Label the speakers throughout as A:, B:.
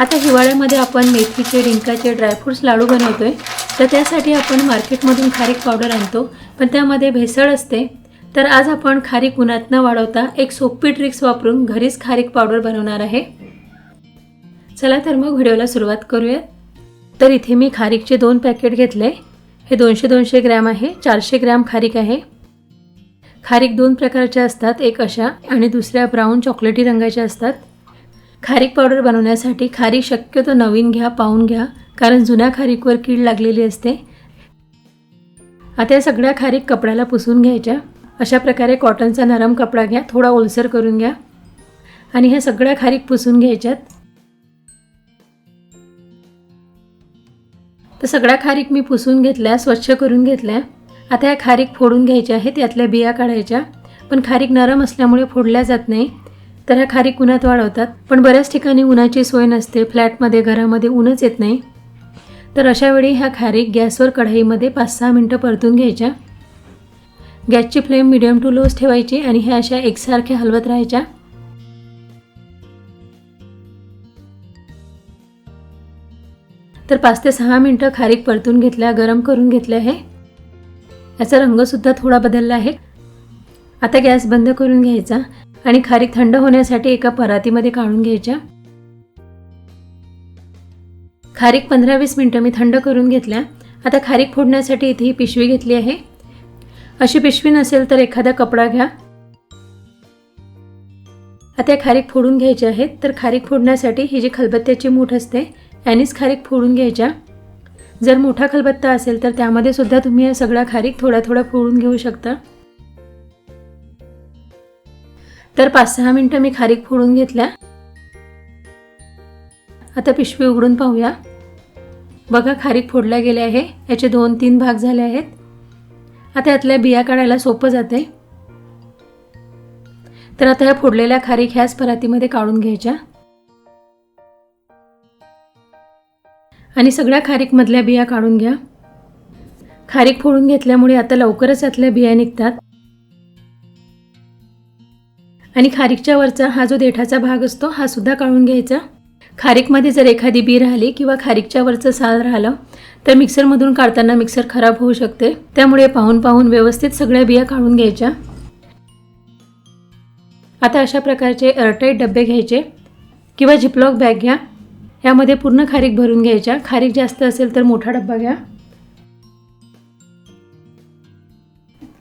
A: आता हिवाळ्यामध्ये आपण मेथीचे डिंकाचे ड्रायफ्रूट्स लाडू बनवतो आहे तर त्यासाठी आपण मार्केटमधून खारीक पावडर आणतो. पण त्यामध्ये भेसळ असते. तर आज आपण खारीक उन्हात न वाढवता एक सोपी ट्रिक्स वापरून घरीच खारीक पावडर बनवणार आहे. चला तर मग व्हिडिओला सुरुवात करूयात. तर इथे मी खारीकचे दोन पॅकेट घेतले. हे दोनशे दोनशे ग्रॅम आहे चारशे ग्रॅम खारीक आहे. खारीक दोन प्रकारच्या असतात एक अशा आणि दुसऱ्या ब्राऊन चॉकलेटी रंगाच्या असतात. खारीक पावडर बनवण्यासाठी खारीक शक्यतो नवीन घ्या पाहून घ्या कारण जुन्या खारीकवर कीड लागलेली असते. आता या सगळ्या खारीक कपड्याला पुसून घ्यायच्या. अशा प्रकारे कॉटनचा नरम कपडा घ्या थोडा ओलसर करून घ्या. आणि ह्या सगळ्या खारीक पुसून घ्यायच्यात. तर सगळ्या खारीक मी पुसून घेतल्या स्वच्छ करून घेतल्या. आता या खारीक फोडून घ्यायच्या आहेत यातल्या बिया काढायच्या. पण खारीक नरम असल्यामुळे फोडल्या जात नाही. तर ह्या खारीक उन्हात वाढवतात पण बऱ्याच ठिकाणी उन्हाची सोय नसते. फ्लॅटमध्ये घरामध्ये ऊनच येत नाही. तर अशावेळी ह्या खारीक गॅसवर कढाईमध्ये पाच सहा मिनटं परतून घ्यायच्या. गॅसची फ्लेम मिडियम टू लोच ठेवायची आणि ह्या अशा एकसारख्या हलवत राहायच्या. तर पाच ते सहा मिनटं खारीक परतून घेतल्या गरम करून घेतल्या आहे याचा रंगसुद्धा थोडा बदलला आहे. आता गॅस बंद करून घ्यायचा. आणि खारीक थंड होण्यासाठी एका परातीमध्ये काढून घ्यायच्या. खारीक पंधरा वीस मिनटं मी थंड करून घेतल्या. आता खारीक फोडण्यासाठी इथे ही पिशवी घेतली आहे. अशी पिशवी नसेल तर एखादा कपडा घ्या. आता या खारीक फोडून घ्यायच्या आहेत. तर खारीक फोडण्यासाठी ही जी खलबत्त्याची मूठ असते ॲनिस खारीक फोडून घ्यायच्या. जर मोठा खलबत्ता असेल तर त्यामध्ये सुद्धा तुम्ही या सगळा खारीक थोडा थोडा फोडून घेऊ शकता. तर पाच सहा मिनटं मी खारीक फोडून घेतल्या. आता पिशवी उघडून पाहूया. बघा खारीक फोडल्या गेले आहे. याचे दोन तीन भाग झाले आहेत. आता यातल्या बिया काढायला सोपं जाते. तर आता ह्या फोडलेल्या खारीक ह्याच परातीमध्ये काढून घ्यायच्या. आणि सगळ्या खारीकमधल्या बिया काढून घ्या. खारीक फोडून घेतल्यामुळे आता लवकरच यातल्या बिया निघतात. आणि खारीकच्या वरचा हा जो देठाचा भाग असतो हा सुद्धा काढून घ्यायचा. खारीकमध्ये जर एखादी बी राहिली किंवा खारीकच्या वरचं साल राहिलं तर मिक्सरमधून काढताना मिक्सर खराब होऊ शकते. त्यामुळे पाहून पाहून व्यवस्थित सगळ्या बिया काढून घ्यायच्या. आता अशा प्रकारचे एअरटाईट डबे घ्यायचे किंवा झिपलॉक बॅग घ्या. यामध्ये पूर्ण खारीक भरून घ्यायच्या. खारीक जास्त असेल तर मोठा डब्बा घ्या.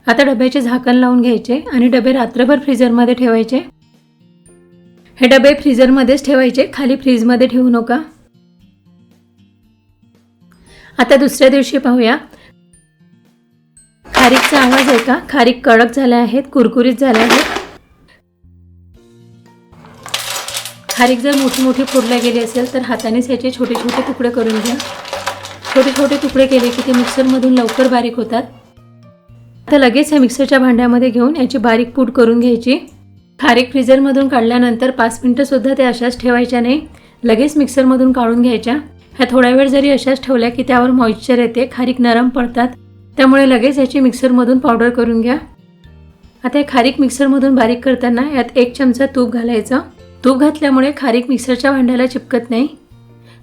A: आता डब्याचे झाकण लावून घ्यायचे आणि डबे रात्रभर फ्रीजरमध्ये ठेवायचे. हे डबे फ्रीजरमध्येच ठेवायचे खाली फ्रीजमध्ये ठेवू नका. आता दुसऱ्या दिवशी पाहूया. खारीकचा आवाज आहे का? खारीक कडक झाल्या आहेत कुरकुरीत झाल्या आहेत. खारीक जर मोठी मोठी फोडल्या गेली असेल तर हातानेच ह्याचे छोटे छोटे तुकडे करून घ्या. छोटे छोटे तुकडे केले की ते मिक्सरमधून लवकर बारीक होतात. आता लगेच ह्या मिक्सरच्या भांड्यामध्ये घेऊन याची बारीक पूड करून घ्यायची. खारीक फ्रीजरमधून काढल्यानंतर पाच मिनटंसुद्धा त्या अशाच ठेवायच्या नाही. लगेच मिक्सरमधून काढून घ्यायच्या. ह्या थोड्या वेळ जरी अशाच ठेवल्या की त्यावर मॉइश्चर येते खारीक नरम पडतात. त्यामुळे लगेच याची मिक्सरमधून पावडर करून घ्या. आता हे खारीक मिक्सरमधून बारीक करताना यात एक चमचा तूप घालायचं. तूप घातल्यामुळे खारीक मिक्सरच्या भांड्याला चिपकत नाही.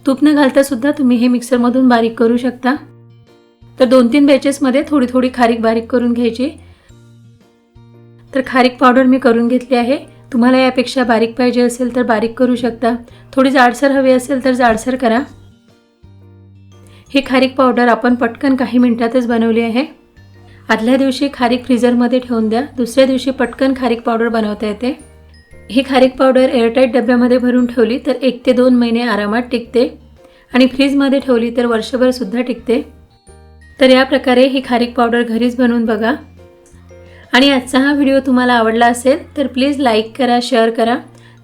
A: तूप न घालतासुद्धा तुम्ही हे मिक्सरमधून बारीक करू शकता. तर दोन तीन बॅचेसमध्ये थोडी थोडी खारीक बारीक करून घ्यायची. तर खारीक पावडर मी करून घेतली आहे. तुम्हाला यापेक्षा बारीक पाहिजे असेल तर बारीक करू शकता. थोडी जाडसर हवी असेल तर जाडसर करा. ही खारीक पावडर आपण पटकन काही मिनिटातच बनवली आहे. आदल्या दिवशी खारीक फ्रीजरमध्ये ठेवून द्या. दुसऱ्या दिवशी पटकन खारीक पावडर बनवता येते. ही खारीक पावडर एअरटाईट डब्यामध्ये भरून ठेवली तर एक ते दोन महिने आरामात टिकते. आणि फ्रीजमध्ये ठेवली तर वर्षभरसुद्धा टिकते. तर या प्रकारे ही खारीक पावडर घरीच बनवून बघा. आणि आजचा हा व्हिडिओ तुम्हाला आवडला असेल तर प्लीज लाईक करा शेअर करा.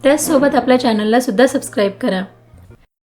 A: त्याचसोबत आपल्या चॅनलला सुद्धा सबस्क्राईब करा.